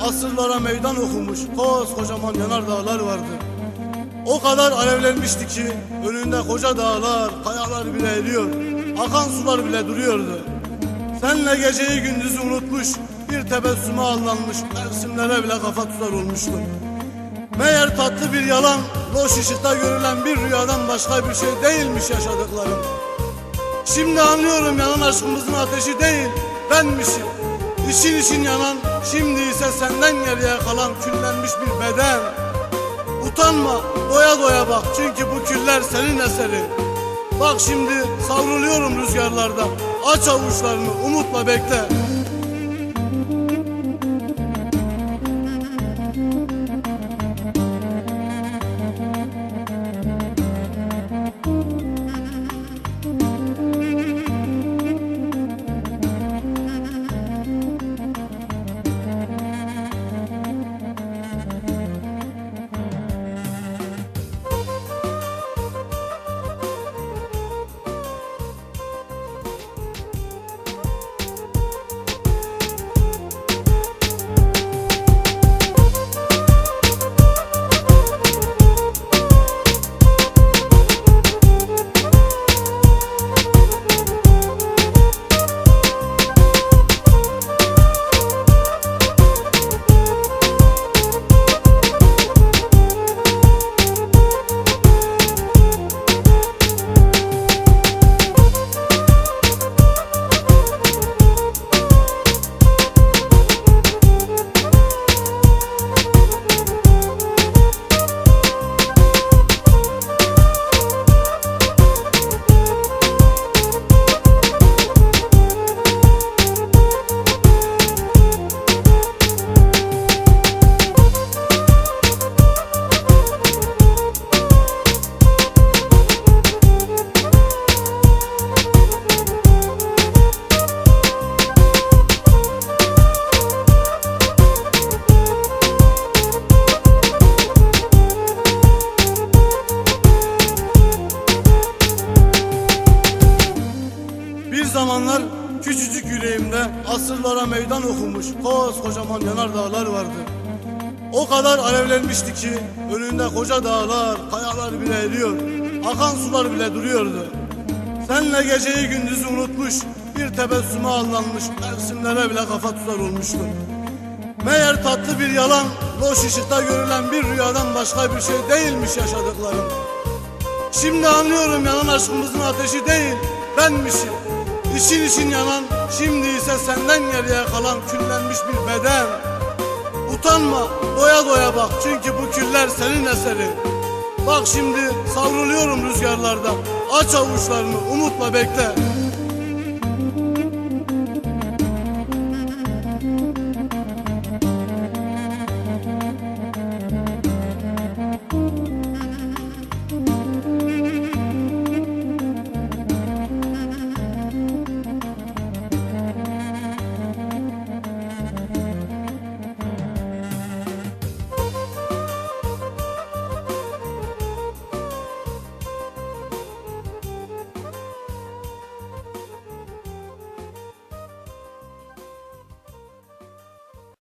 asırlara meydan okumuş koskocaman yanardağlar vardı. O kadar alevlenmişti ki önünde koca dağlar, kayalar bile eriyor, akan sular bile duruyordu. Senle geceyi gündüzü unutmuş, bir tebessüme aldanmış, mevsimlere bile kafa tutar olmuştum. Meğer tatlı bir yalan, loş ışıkta görülen bir rüyadan başka bir şey değilmiş yaşadıklarım. Şimdi anlıyorum yanan aşkımızın ateşi değil, benmişim. İçin için yanan, şimdi ise senden geriye kalan küllenmiş bir beden. Utanma, doya doya bak çünkü bu küller senin eseri. Bak şimdi savruluyorum rüzgarlarda, aç avuçlarını umutla bekle. Yüreğimde asırlara meydan okumuş koskocaman yanardağlar vardı. O kadar alevlenmişti ki önünde koca dağlar, kayalar bile eriyor, akan sular bile duruyordu. Senle geceyi gündüzü unutmuş, bir tebessüme aldanmış, mevsimlere bile kafa tutar olmuştum. Meğer tatlı bir yalan, loş ışıkta görülen bir rüyadan başka bir şey değilmiş yaşadıklarım. Şimdi anlıyorum yanan aşkımızın ateşi değil, benmişim. İçin için yanan, şimdi ise senden geriye kalan küllenmiş bir beden. Utanma, doya doya bak çünkü bu küller senin eseri. Bak şimdi savruluyorum rüzgarlarda, aç avuçlarını umutla bekle.